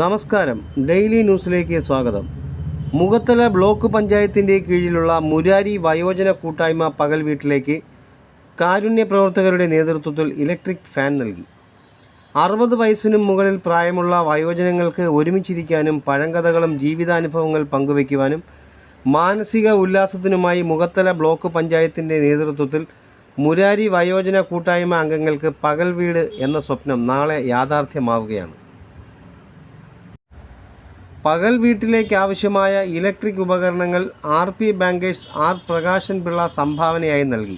നമസ്കാരം. ഡെയിലി ന്യൂസിലേക്ക് സ്വാഗതം. മുഖത്തല ബ്ലോക്ക് പഞ്ചായത്തിന്റെ കീഴിലുള്ള മുരാരി വയോജന കൂട്ടായ്മ പകൽ വീട്ടിലേക്ക് കാരുണ്യ പ്രവർത്തകരുടെ നേതൃത്വത്തിൽ ഇലക്ട്രിക് ഫാൻ നൽകി. അറുപത് വയസ്സിനും മുകളിൽ പ്രായമുള്ള വയോജനങ്ങൾക്ക് ഒരുമിച്ചിരിക്കാനും പഴങ്കഥകളും ജീവിതാനുഭവങ്ങൾ പങ്കുവയ്ക്കുവാനും മാനസിക ഉല്ലാസത്തിനുമായി മുഖത്തല ബ്ലോക്ക് പഞ്ചായത്തിന്റെ നേതൃത്വത്തിൽ മുരാരി വയോജന കൂട്ടായ്മ അംഗങ്ങൾക്ക് പകൽ വീട് എന്ന സ്വപ്നം നാളെ യാഥാർത്ഥ്യമാവുകയാണ്. പകൽ വീട്ടിലേക്ക് ആവശ്യമായ ഇലക്ട്രിക് ഉപകരണങ്ങൾ R P bankers R Prakashan Pillai സംഭാവനയായി നൽകി.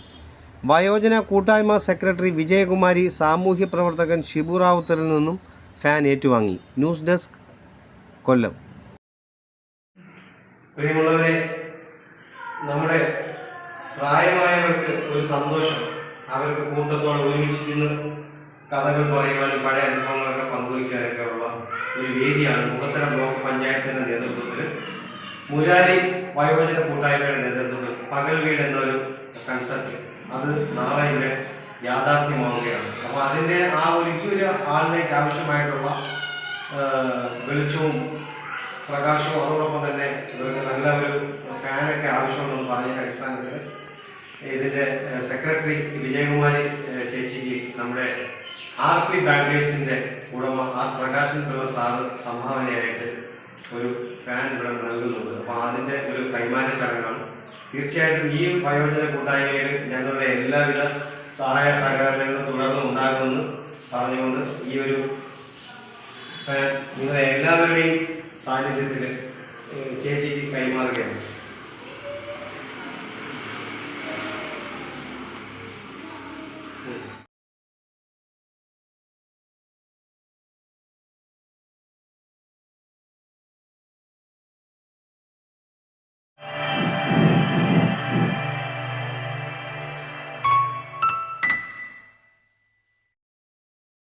വയോജന കൂട്ടായ്മ സെക്രട്ടറി വിജയകുമാരി സാമൂഹ്യ പ്രവർത്തകൻ ഷിബു റാവുത്തറിൽ നിന്നും ഫാൻ ഏറ്റുവാങ്ങി. News desk Kollam. പ്രിയമുള്ളവരെ നമ്മുടെ പ്രായമായവർക്ക് ഒരു സന്തോഷം. അവർക്ക് കൂട്ടത്തോടെ ഒരുമിച്ചിരുന്ന് കഥകൾ പറയുവാനും പഴയ ഉള്ള ഒരു വേദിയാണ് മുഖത്തല ബ്ലോക്ക് പഞ്ചായത്തിന്റെ നേതൃത്വത്തിൽ മുരാരി വയോജന കൂട്ടായ്മയുടെ നേതൃത്വത്തിൽ പകൽ വീട് എന്നൊരു കൺസെപ്റ്റ് അത് നാളെ ഇവിടെ യാഥാർത്ഥ്യമാവുകയാണ്. അപ്പോൾ അതിന്റെ ആ ഒരു ഈ ഒരു ആളിലേക്ക് ആവശ്യമായിട്ടുള്ള വെളിച്ചവും പ്രകാശവും അതോടൊപ്പം തന്നെ ഇവർക്ക് നല്ല ഒരു ഫാനൊക്കെ ആവശ്യമുണ്ടെന്ന് പറഞ്ഞ അടിസ്ഥാനത്തിൽ ഇതിന്റെ സെക്രട്ടറി വിജയകുമാരി ചേച്ചിക്ക് നമ്മുടെ ആർ പി ബാങ്കേഴ്സിന്റെ ഉടമ ആ പ്രകാശൻ പിള്ള സാറ് സംഭാവനയായിട്ട് ഒരു ഫാൻ ഇവിടെ നൽകുന്നുണ്ട്. അപ്പൊ അതിന്റെ ഒരു കൈമാറ്റ ചടങ്ങാണ്. തീർച്ചയായിട്ടും ഈ വയോജന കൂട്ടായ്മയിൽ ഞങ്ങളുടെ എല്ലാവിധ സഹായ സഹകരണങ്ങളും തുടർന്ന് ഉണ്ടാകുമെന്ന് പറഞ്ഞുകൊണ്ട് ഈ ഒരു ഫാൻ നിങ്ങളെ എല്ലാവരുടെയും സാന്നിധ്യത്തിൽ ചേച്ചിക്ക് കൈമാറുകയാണ്.